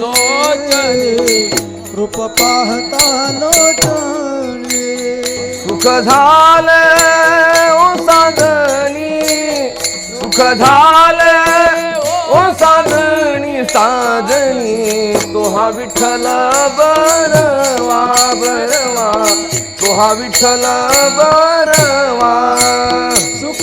लोचनी रूप पाहता लोचनी सुख झाले ओ साधनी सुख झाले ओ साधनी साधनी तोहा विठ्ठल बरवा बरवा तो हा विठ्ठल बरवा सुख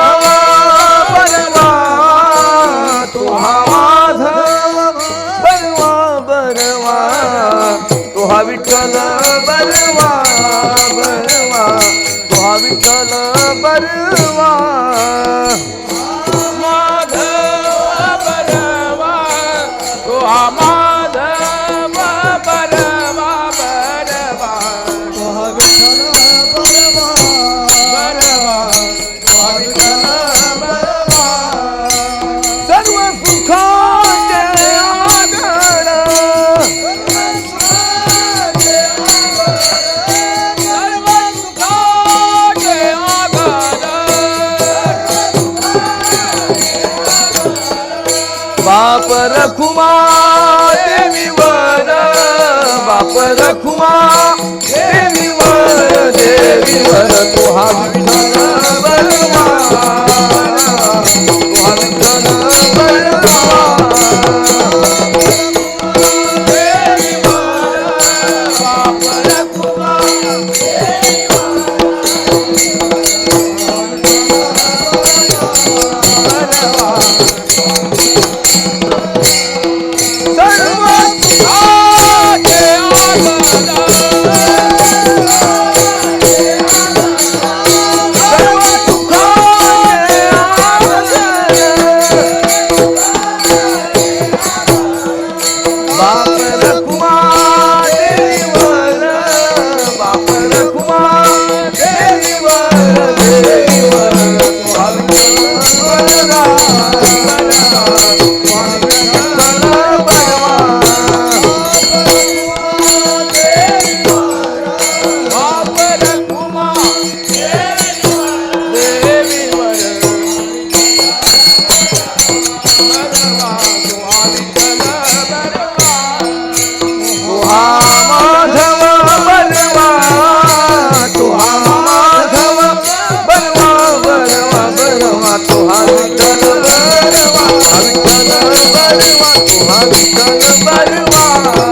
विठ्ठल बलवा बलवा विठ्ठल बलवा बापर खुमा देवीवर बाप Rakhuma देवीवर देवीवर तुहा Valeu, a porra de canga, valeu, a...